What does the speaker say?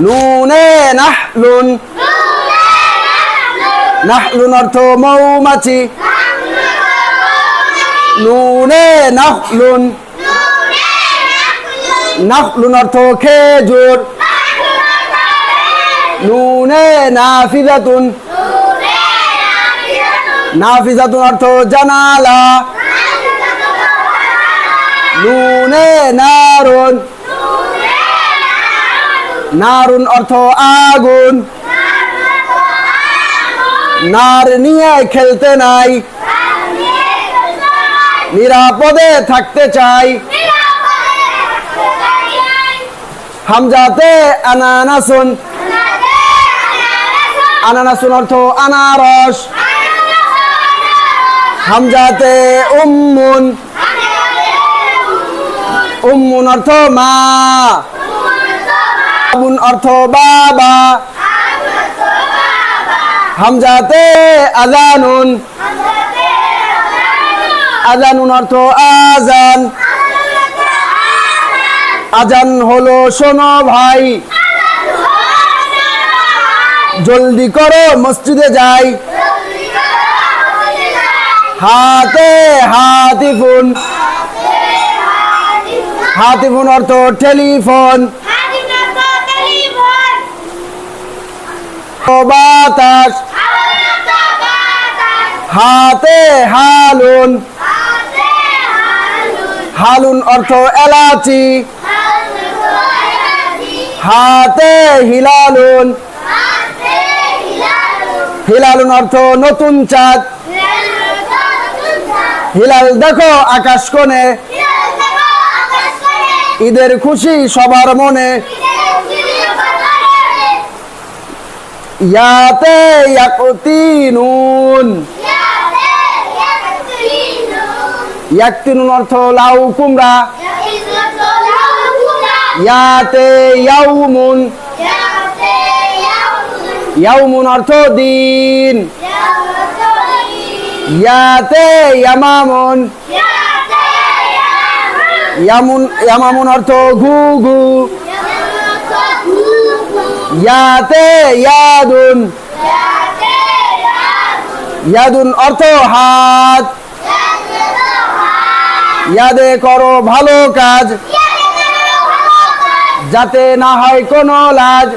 নুনে নাহলুন। নাহলুন অর্থ মৌমাছি। নুনে নাহলুন। নাহলুন অর্থ খেজুর। নুনে নাফিজাতুন। নাফিজাতুন অর্থ জানালা। নুনে নারুন। নারুন অর্থ আগুন। নার নিয়ে খেলতে নাই। নিরাপদে থাকতে চাই। হামজাতে আনানাসুন। আনানাসুন অর্থ আনারস। হামজাতে উম্মুন। উম্মুন অর্থ মা। আবুন অর্থ বাবা। হামজাতে আজানুন আজানুন অর্থ আজান আজান হলো, শোনো ভাই। জলদি করো, মসজিদে যাই। হাতে হাতিফুন। হাতিফুন অর্থ টেলিফোন। বাতাস। হাতে হালুন। হালুন অর্থ এলাচি। হাতে হিলালুন। হিলালুন অর্থ নতুন চাঁদ। হিলাল দেখো আকাশ কোণে। ঈদের খুশি সবার মনে। ইয়াতে ইয়াকতিনুন। ইয়াকতিনুন অর্থ লাউ কুমড়া। ইয়াতে ইয়াউমুন। ইয়াউমুন অর্থ দিন। ইয়াতে ইয়ামামুন। ইয়ামুন, ইয়ামামুন অর্থ ঘু ঘু ইয়াতে ইয়াদুন। ইয়াদুন অর্থ হাত। ইয়াদে করো ভালো কাজ। যাতে না হয় কোনো লাজ।